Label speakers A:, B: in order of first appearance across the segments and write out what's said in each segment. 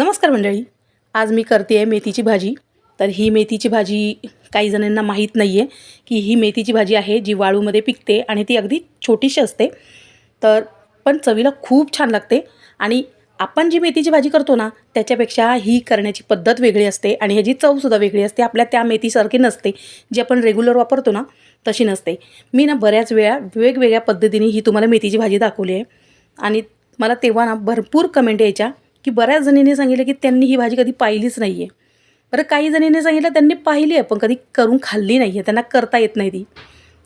A: नमस्कार मंडळी. आज मी करते आहे मेथीची भाजी. तर ही मेथीची भाजी काही जणांना माहीत नाही आहे की ही मेथीची भाजी आहे जी वाळूमध्ये पिकते आणि ती अगदी छोटीशी असते. तर पण चवीला खूप छान लागते आणि आपण जी मेथीची भाजी करतो ना त्याच्यापेक्षा ही करण्याची पद्धत वेगळी असते आणि ह्याची चवसुद्धा वेगळी असते. आपल्या त्या मेथीसारखी नसते. जी आपण रेग्युलर वापरतो ना तशी नसते. मी ना बऱ्याच वेळा वेगवेगळ्या पद्धतीने ही तुम्हाला मेथीची भाजी दाखवली आहे. आणि मला तेव्हा ना भरपूर कमेंट यायच्या. की बऱ्याच जणींनी सांगितलं की त्यांनी ही भाजी कधी पाहिलीच नाही आहे बरं काही जणींनी सांगितलं त्यांनी पाहिली आहे पण कधी करून खाल्ली नाही आहे त्यांना करता येत नाही ती.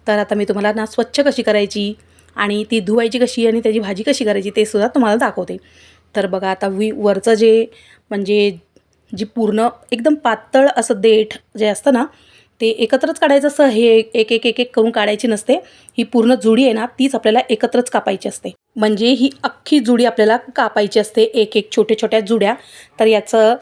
A: तर आता मी तुम्हाला ना स्वच्छ कशी करायची आणि ती धुवायची कशी आणि त्याची भाजी कशी करायची ते सुद्धा तुम्हाला दाखवते. तर बघा आता वी वरचं जे म्हणजे जी पूर्ण एकदम पातळ असं देठ जे असतं ना ते एकत्रच काढायचं असं हे एक एक एक एक करून काढायची नसते. ही पूर्ण जुडी आहे ना तीच आपल्याला एकत्रच कापायची असते. म्हणजे ही अख्खी जुडी आपल्याला कापायची असते एक एक छोट्या छोट्या जुड्या. तर याचं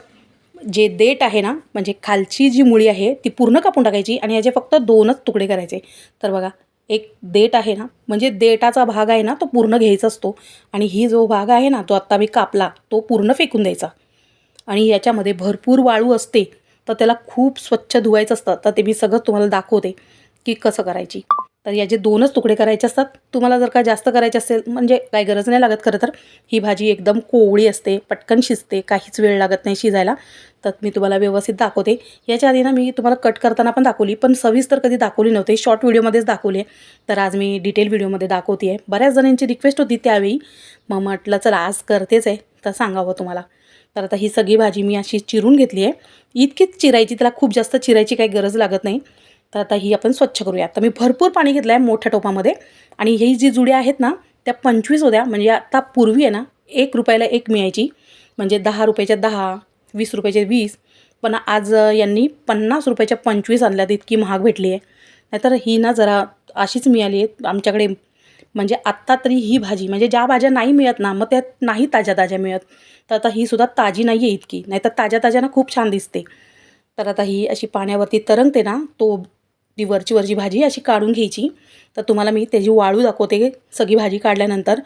A: जे देठ आहे ना म्हणजे खालची जी मुळी आहे ती पूर्ण कापून टाकायची आणि याचे फक्त दोनच तुकडे करायचे. तर बघा एक देठ आहे ना म्हणजे देठाचा भाग आहे ना तो पूर्ण घ्यायचा असतो. आणि ही जो भाग आहे ना तो आत्ता मी कापला तो पूर्ण फेकून द्यायचा. आणि याच्यामध्ये भरपूर वाळू असते. तर त्याला खूप स्वच्छ धुवायचं असतं. तर ते मी सगळं तुम्हाला दाखवते की कसं करायची. तर याचे दोनच तुकडे करायचे असतात. तुम्हाला जर का जास्त करायचे असेल म्हणजे काही गरज नाही लागत खरं तर. ही भाजी एकदम कोवळी असते पटकन शिजते काहीच वेळ लागत नाही शिजायला. तर मी तुम्हाला व्यवस्थित दाखवते. याच्या आधी ना मी तुम्हाला कट करताना पण दाखवली पण सविस्तर कधी दाखवली नव्हती. शॉर्ट व्हिडिओमध्येच दाखवली आहे. तर आज मी डिटेल व्हिडिओमध्ये दाखवते आहे बऱ्याच जणांची रिक्वेस्ट होती त्यावेळी. मग म्हटलं चला आज करतेच आहे. तर सांगावं तुम्हाला. तर आता ही सगळी भाजी मी अशी चिरून घेतली आहे. इतकीच चिरायची त्याला खूप जास्त चिरायची काही गरज लागत नाही. तर आता ही आपण स्वच्छ करूया. आता मी भरपूर पाणी घेतलं आहे मोठ्या टोपामध्ये. आणि ही जी जुड्या आहेत ना त्या पंचवीस होत्या. म्हणजे आता पूर्वी आहे ना एक रुपयाला एक मिळायची. म्हणजे दहा रुपयाच्या दहा वीस रुपयाचे वीस. पण आज यांनी पन्नास रुपयाच्या पंचवीस आणल्यात इतकी महाग भेटली आहे. नाहीतर ही ना जरा अशीच मिळाली आहे. आमच्याकडे म्हणजे आत्ता तरी ही भाजी म्हणजे ज्या भाज्या नाही मिळत ना मग त्यात नाही ताज्या ताज्या मिळत. तर आता ही सुद्धा ताजी नाही आहे इतकी. नाही तर ताज्या ताज्या ना खूप छान दिसते. तर आता ही अशी पाण्यावरती तरंगते ना तो ती वरची वरची भाजी अशी काढून घ्यायची. तर तुम्हाला मी त्याची वाळू दाखवते. सगळी भाजी काढल्यानंतर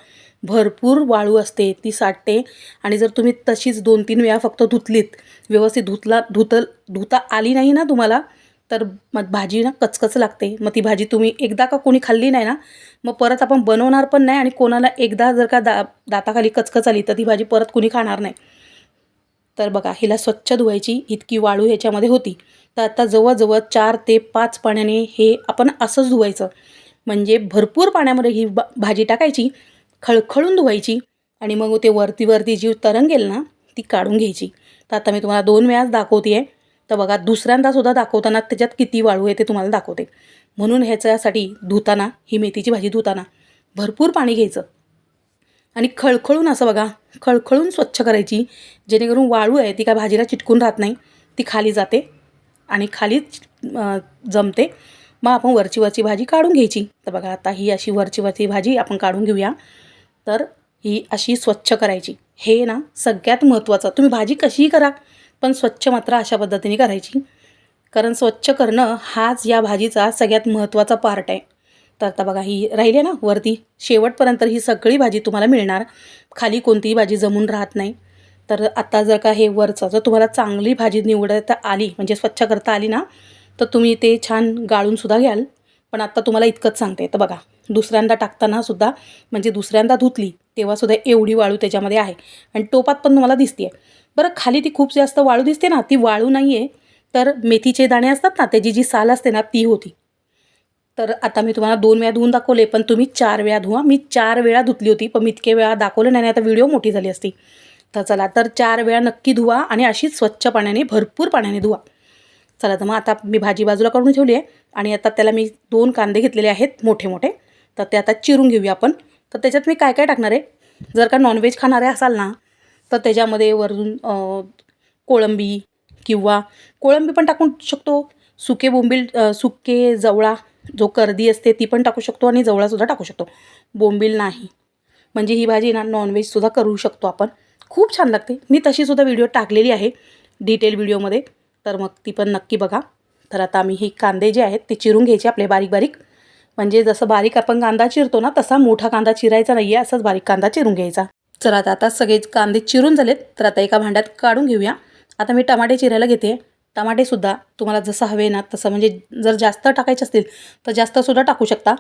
A: भरपूर वाळू असते ती साठते. आणि जर तुम्ही तशीच दोन तीन वेळा फक्त धुतलीत व्यवस्थित धुतला धुतल धुता आली नाही ना तुम्हाला तर मग भाजी ना कचकच लागते. मग ती भाजी तुम्ही एकदा का कोणी खाल्ली नाही ना मग परत आपण बनवणार पण नाही आणि कोणाला एकदा जर का दा दाताखाली कचकच आली तर ती भाजी परत कुणी खाणार नाही. तर बघा हिला स्वच्छ धुवायची इतकी वाळू ह्याच्यामध्ये होती. तर आता जवळजवळ चार ते पाच पाण्याने हे आपण असंच धुवायचं. म्हणजे भरपूर पाण्यामध्ये ही बा भाजी टाकायची खळखळून धुवायची आणि मग ते वरती वरती जी तरंगेल ना ती काढून घ्यायची. तर आता मी तुम्हाला दोन वेळाच दाखवते आहे तर बघा दुसऱ्यांदासुद्धा दाखवताना त्याच्यात किती वाळू आहे ते तुम्हाला दाखवते. म्हणून ह्याच्यासाठी धुताना ही मेथीची भाजी धुताना भरपूर पाणी घ्यायचं. आणि खळखळून असं बघा खळखळून स्वच्छ करायची जेणेकरून वाळू आहे ती काय भाजीला चिटकून राहत नाही ती खाली जाते आणि खालीच जमते. मग आपण वरची वरची भाजी काढून घ्यायची. तर बघा आता ही अशी वरची वरची भाजी आपण काढून घेऊया. तर ही अशी स्वच्छ करायची. हे ना सगळ्यात महत्त्वाचं. तुम्ही भाजी कशीही करा पण स्वच्छ मात्र अशा पद्धतीने करायची. कारण स्वच्छ करणं हाच या भाजीचा सगळ्यात महत्त्वाचा पार्ट आहे. तर आता बघा ही राहिली ना वरती. शेवटपर्यंत ही सगळी भाजी तुम्हाला मिळणार. खाली कोणतीही भाजी जमून राहत नाही. तर आता जर का हे वरचं जर तुम्हाला चांगली भाजी निवडता आली म्हणजे स्वच्छ करता आली ना तर तुम्ही ते छान गाळूनसुद्धा घ्याल. पण आत्ता तुम्हाला इतकंच सांगते. तर बघा दुसऱ्यांदा टाकताना सुद्धा म्हणजे दुसऱ्यांदा धुतली तेव्हासुद्धा एवढी वाळू त्याच्यामध्ये आहे. आणि टोपात पण तुम्हाला दिसते आहे बरं खाली ती खूप जास्त वाळू दिसते ना ती वाळू नाही आहे तर मेथीचे दाणे असतात ना त्याची जी साल असते ना ती होती. तर आता मी तुम्हाला दोन वेळा धुवून दाखवले पण तुम्ही चार वेळा धुवा. मी चार वेळा धुतली होती पण मी इतके वेळा दाखवलं नाही आता व्हिडिओ मोठी झाली असती. तर चला तर चार वेळा नक्की धुवा आणि अशीच स्वच्छ पाण्याने भरपूर पाण्याने धुवा. चला तर मग आता मी भाजी बाजूला काढून ठेवली आहे आणि आता त्याला मी दोन कांदे घेतलेले आहेत मोठे मोठे तर ते आता चिरून घेऊया आपण. तर त्याच्यात मी काय काय टाकणार आहे? जर का नॉनव्हेज खाणारे असाल ना तर त्याच्यामध्ये वरून कोळंबी किंवा कोळंबी पण टाकू शकतो. सुके बोंबील सुके जवळा जो कर्दी असते ती पण टाकू शकतो आणि जवळासुद्धा टाकू शकतो. बोंबील नाही. म्हणजे ही भाजी ना नॉनव्हेजसुद्धा करू शकतो आपण. खूप छान लागते. मी तशीसुद्धा व्हिडिओ टाकलेली आहे डिटेल व्हिडिओमध्ये तर मग ती पण नक्की बघा. तर आता आम्ही ही कांदे जे आहेत ते चिरून घ्यायचे आपले बारीक बारीक. म्हणजे जसं बारीक आपण कांदा चिरतो ना तसा मोठा कांदा चिरायचा नाही आहे असाच बारीक कांदा चिरून घ्यायचा. चला आता आता सगळे कांदे चिरून झालेत तर आता एका भांड्यात काढून घेऊया. आता मी टमाटे चिरायला घेते. टमाटेसुद्धा तुम्हाला जसं हवे ना तसं म्हणजे जर जास्त टाकायचे असतील तर जास्तसुद्धा टाकू शकता.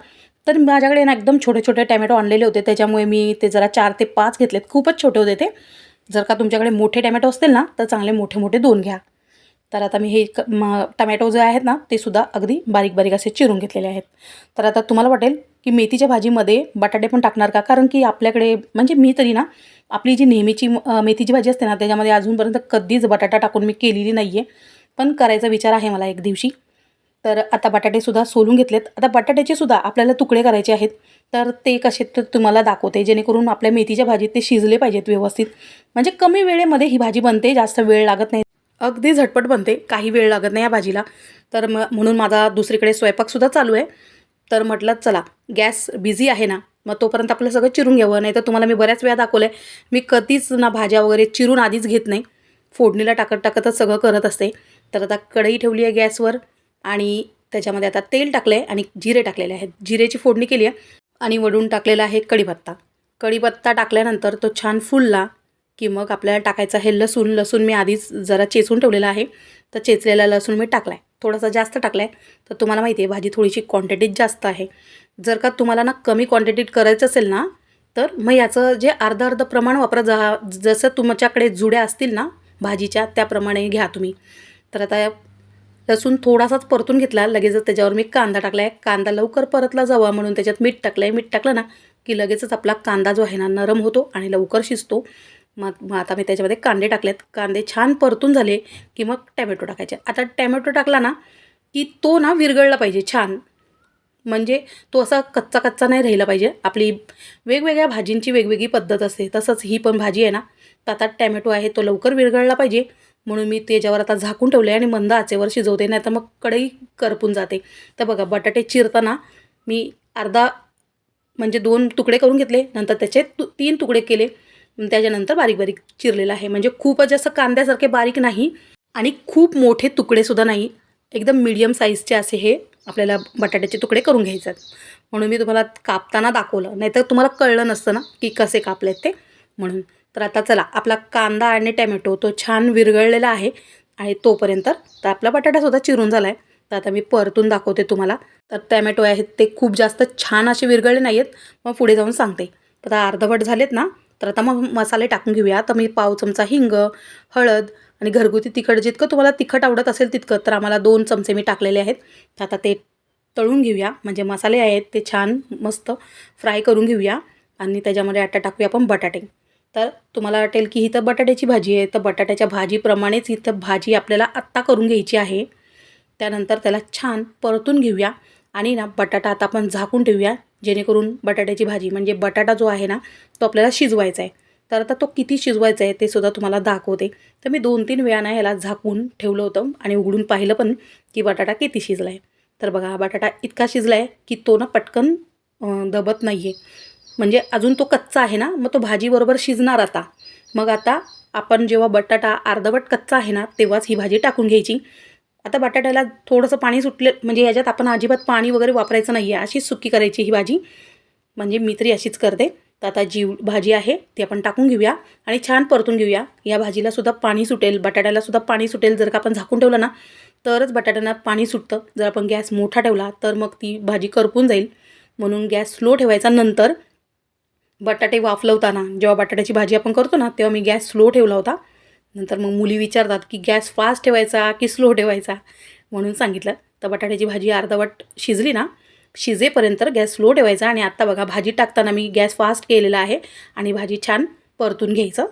A: तर माझ्याकडे ना एकदम छोटे छोटे टॅमॅटो आणलेले होते त्याच्यामुळे मी ते जरा चार ते पाच घेतलेत. खूपच छोटे होते ते. जर का तुमच्याकडे मोठे टॅमॅटो असतील ना तर चांगले मोठे मोठे दोन घ्या. तर आता मी हे क म टमॅटो जे आहेत ना ते सुद्धा अगदी बारीक बारीक असे चिरून घेतलेले आहेत. तर आता तुम्हाला वाटेल की मेथीच्या भाजीमध्ये बटाटे पण टाकणार का? कारण की आपल्याकडे म्हणजे मी तरी ना आपली जी नेहमीची मेथीची भाजी असते ना त्याच्यामध्ये अजूनपर्यंत कधीच बटाटा टाकून मी केलेली नाही आहे पण करायचा विचार आहे मला एक दिवशी. तर आता बटाटेसुद्धा सोलून घेतलेत. आता बटाट्याचे सुद्धा आपल्याला तुकडे करायचे आहेत. तर ते कसे तर तुम्हाला दाखवते. जेणेकरून आपल्या मेथीच्या भाजीत ते शिजले पाहिजेत व्यवस्थित. म्हणजे कमी वेळेमध्ये ही भाजी बनते जास्त वेळ लागत नाही. अगदी झटपट बनते. काही वेळ लागत नाही या भाजीला. तर म म्हणून माझा दुसरीकडे स्वयंपाकसुद्धा चालू आहे. तर म्हटलं चला गॅस बिझी आहे ना मग तोपर्यंत आपलं सगळं चिरून घ्यावं नाही तर तुम्हाला मी बऱ्याच वेळा दाखवलं आहे मी कधीच ना भाज्या वगैरे चिरून आधीच घेत नाही. फोडणीला टाकत टाकतच सगळं करत असते. तर आता कढई ठेवली आहे गॅसवर आणि त्याच्यामध्ये आता तेल टाकलं आहे आणि जिरे टाकलेले आहेत. जिरेची फोडणी केली आहे आणि वडून टाकलेला आहे कढीपत्ता. कढीपत्ता टाकल्यानंतर तो छान फुलला की मग आपल्याला टाकायचं हे लसूण. लसूण मी आधीच जरा चेचून ठेवलेला आहे. तर चेचलेला लसूण मी टाकला आहे थोडासा जास्त टाकला आहे तर तुम्हाला माहिती आहे भाजी थोडीशी क्वांटिटीत जास्त आहे. जर का तुम्हाला ना कमी क्वांटिटीत करायचं असेल ना तर मग याचं जे अर्ध अर्ध प्रमाण वापरा जा जसं तुमच्याकडे जुड्या असतील ना भाजीच्या त्याप्रमाणे घ्या तुम्ही. तर आता लसूण थोडासाच परतून घेतला लगेचच त्याच्यावर मी कांदा टाकला आहे कांदा लवकर परतला जावा म्हणून त्याच्यात मीठ टाकलं आहे मीठ टाकलं ना की लगेचच आपला कांदा जो आहे ना नरम होतो आणि लवकर शिजतो. मग मग आता मी त्याच्यामध्ये कांदे टाकलेत. कांदे छान परतून झाले की मग टॅमॅटो टाकायचे. आता टॅमॅटो टाकला ना की तो ना विरघळला पाहिजे छान. म्हणजे तो असा कच्चा कच्चा नाही राहिला पाहिजे. आपली वेगवेगळ्या भाजींची वेगवेगळी पद्धत असते. तसंच ही पण भाजी आहे ना तर आता टॅमॅटो आहे तो लवकर विरघळला पाहिजे. म्हणून मी त्याच्यावर आता झाकून ठेवले आणि मंद आचेवर शिजवते नाही तर मग कढई करपून जाते. तर बघा बटाटे चिरताना मी अर्धा म्हणजे दोन तुकडे करून घेतले. नंतर त्याचे तु तीन तुकडे केले. त्याच्यानंतर बारीक बारीक चिरलेलं आहे. म्हणजे खूपच असं कांद्यासारखे बारीक नाही आणि खूप मोठे तुकडेसुद्धा नाही. एकदम मीडियम साईजचे असे हे आपल्याला बटाट्याचे तुकडे करून घ्यायचे आहेत. म्हणून मी तुम्हाला कापताना दाखवलं. नाहीतर तुम्हाला कळलं नसतं ना की कसे कापले ते. म्हणून तर आता चला आपला कांदा आणि टॅमॅटो तो छान विरघळलेला आहे आणि तोपर्यंत तर आपला बटाटासुद्धा चिरून झाला आहे तर आता मी परतून दाखवते तुम्हाला. तर टॅमॅटो आहेत ते खूप जास्त छान असे विरघळले नाही आहेत मग पुढे जाऊन सांगते. तर आता अर्धवट झालेत ना तर आता मग मसाले टाकून घेऊया. तर मी पाव चमचा हिंग हळद आणि घरगुती तिखट जितकं तुम्हाला तिखट आवडत असेल तितकं तर आम्हाला दोन चमचे मी टाकलेले आहेत. तर आता ते तळून घेऊया. म्हणजे मसाले आहेत ते छान मस्त फ्राय करून घेऊया आणि त्याच्यामध्ये आता टाकूया आपण बटाटे. तर तुम्हाला वाटेल की इथं बटाट्याची भाजी आहे. तर बटाट्याच्या भाजीप्रमाणेच इथं भाजी आपल्याला आत्ता करून घ्यायची आहे. त्यानंतर त्याला छान परतून घेऊया. आणि ना बटाटा आता आपण झाकून ठेवूया जेणेकरून बटाट्याची भाजी म्हणजे बटाटा जो आहे ना तो आपल्याला शिजवायचा आहे. तर आता तो किती शिजवायचा आहे ते सुद्धा तुम्हाला दाखवते. तर मी दोन तीन वेळानं ह्याला झाकून ठेवलं होतं आणि उघडून पाहिलं पण की बटाटा किती शिजला आहे तर बघा हा बटाटा इतका शिजला आहे की तो ना पटकन दबत नाही आहे म्हणजे अजून तो कच्चा आहे ना मग तो भाजीबरोबर शिजणार आता. मग आता आपण जेव्हा बटाटा अर्धवट कच्चा आहे ना तेव्हाच ही भाजी टाकून घ्यायची. आता बटाट्याला थोडंसं पाणी सुटले म्हणजे ह्याच्यात आपण अजिबात पाणी वगैरे वापरायचं नाही आहे अशीच सुकी करायची ही भाजी. म्हणजे मी तरी अशीच करते. तर आता जी भाजी आहे ती आपण टाकून घेऊया आणि छान परतून घेऊया. या भाजीला सुद्धा पाणी सुटेल बटाट्याला सुद्धा पाणी सुटेल. जर का आपण झाकून ठेवलं ना तरच बटाट्यांना पाणी सुटतं. जर आपण गॅस मोठा ठेवला तर मग ती भाजी करपून जाईल. म्हणून गॅस स्लो ठेवायचा. नंतर बटाटे वाफलवताना जेव्हा बटाट्याची भाजी आपण करतो ना तेव्हा मी गॅस स्लो ठेवला होता. नंतर मग मुली विचारतात की गॅस फास्ट ठेवायचा की स्लो ठेवायचा? म्हणून सांगितलं. तर बटाट्याची भाजी अर्धवट शिजली ना शिजेपर्यंत गॅस स्लो ठेवायचा आणि आत्ता बघा भाजी टाकताना मी गॅस फास्ट केलेला आहे आणि भाजी छान परतून घ्यायचं.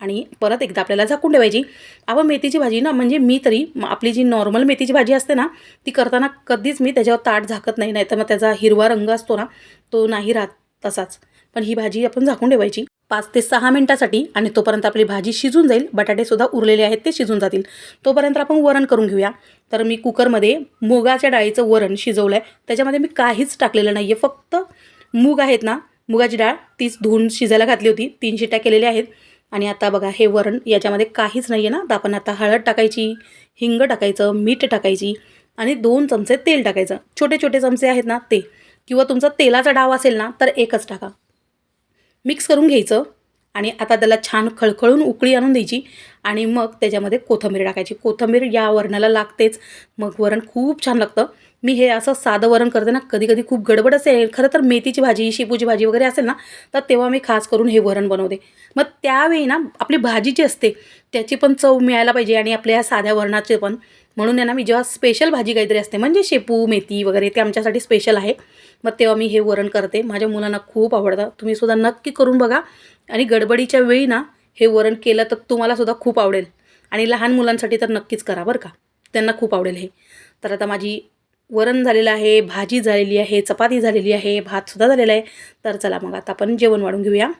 A: आणि परत एकदा आपल्याला झाकून ठेवायची. अहो मेथीची भाजी ना म्हणजे मी तरी आपली जी नॉर्मल मेथीची भाजी असते ना ती करताना कधीच मी त्याच्यावर ताट झाकत नाही. नाही तर मग त्याचा हिरवा रंग असतो ना तो नाही राहत तसाच. पण ही भाजी आपण झाकून ठेवायची. पाच ते सहा मिनटासाठी आणि तोपर्यंत आपली भाजी शिजून जाईल. बटाटेसुद्धा उरलेले आहेत ते शिजून जातील. तोपर्यंत आपण वरण करून घेऊया. तर मी कुकरमध्ये मुगाच्या डाळीचं वरण शिजवलं आहे त्याच्यामध्ये मी काहीच टाकलेलं नाही आहे फक्त मूग आहेत ना मुगाची डाळ तीच धुवून शिजायला घातली होती. तीन शिट्ट्या केलेल्या आहेत. आणि आता बघा हे वरण याच्यामध्ये काहीच नाही आहे ना. तर आपण आता हळद टाकायची हिंग टाकायचं मीठ टाकायची आणि दोन चमचे तेल टाकायचं. छोटे छोटे चमचे आहेत ना ते. किंवा तुमचा तेलाचा डाव असेल ना तर एकच टाका. मिक्स करून घ्यायचं आणि आता त्याला छान खळखळून उकळी आणून द्यायची आणि मग त्याच्यामध्ये कोथिंबीर टाकायची. कोथिंबीर या वरणाला लागतेच. मग वरण खूप छान लागतं. मी हे असं साधं वरण करते ना कधी कधी खूप गडबड असेल. खरं तर मेथीची भाजी शेपूची भाजी वगैरे असेल ना तर तेव्हा मी खास करून हे वरण बनवते. मग त्यावेळी ना आपली भाजी जी असते त्याची पण चव मिळायला पाहिजे आणि आपल्या ह्या साध्या वरणाचे पण. म्हणून आहे ना मी जेव्हा स्पेशल भाजी काहीतरी असते म्हणजे शेपू मेथी वगैरे ते आमच्यासाठी स्पेशल आहे. मग तेव्हा मी हे वरण करते. माझ्या मुलांना खूप आवडतं. तुम्ही सुद्धा नक्की करून बघा. आणि गडबडीच्या वेळी ना हे वरण केलं तर तुम्हालासुद्धा खूप आवडेल. आणि लहान मुलांसाठी तर नक्कीच करा बरं का. त्यांना खूप आवडेल हे. तर आता माझी वरण झालेलं आहे भाजी झालेली आहे चपाती झालेली आहे भातसुद्धा झालेला आहे. तर चला मग आता आपण जेवण वाढून घेऊया.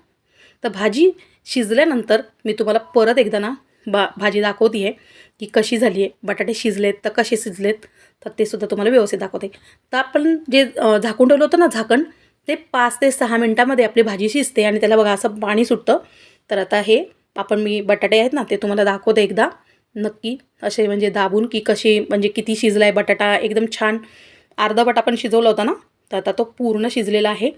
A: तर भाजी शिजल्यानंतर मी तुम्हाला परत एकदा ना बा भाजी दाखवते आहे की कशी झाली आहे बटाटे शिजलेत तर कसे शिजलेत? तर ते सुद्धा तुम्हाला व्यवस्थित दाखवते. तर आपण जे झाकून ठेवलं होतं ना झाकण ते पाच ते सहा मिनटामध्ये आपली भाजी शिजते आणि त्याला बघा असं पाणी सुटतं. तर आता हे आपण मी बटाटे आहेत ना ते तुम्हाला दाखवते एकदा. नक्की असे म्हणजे दाबून की कशी म्हणजे किती शिजला आहे बटाटा एकदम छान. अर्धा बटा पण शिजवला होता ना तर आता तो पूर्ण शिजलेला आहे.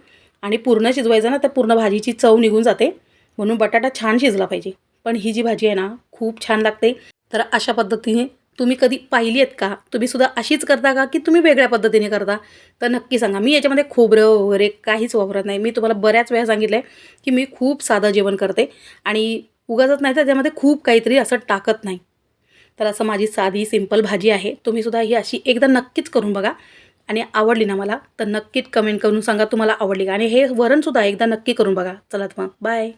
A: आणि पूर्ण शिजवायचा ना तर पूर्ण भाजीची चव निघून जाते. म्हणून बटाटा छान शिजला पाहिजे. पण ही जी भाजी आहे ना खूप छान लागते. तर अशा पद्धतीने तुम्ही कधी पाहिली आहेत का? तुम्ही सुद्धा अशीच करता का की तुम्ही वेगळ्या पद्धतीने करता? तर नक्की सांगा. मी याच्यामध्ये खोबरं वगैरे काहीच वापरत नाही. मी तुम्हाला बऱ्याच वेळा सांगितलं आहे की मी खूप साधं जेवण करते आणि उगाचत नाही तर त्याच्यामध्ये खूप काहीतरी असं टाकत नाही. तर असं माझी साधी सिंपल भाजी आहे. तुम्हीसुद्धा ही अशी एकदा नक्कीच करून बघा. आणि आवडली ना मला तर नक्कीच कमेंट करून सांगा तुम्हाला आवडली का? आणि हे वरणसुद्धा एकदा नक्की करून बघा. चला तर मग. बाय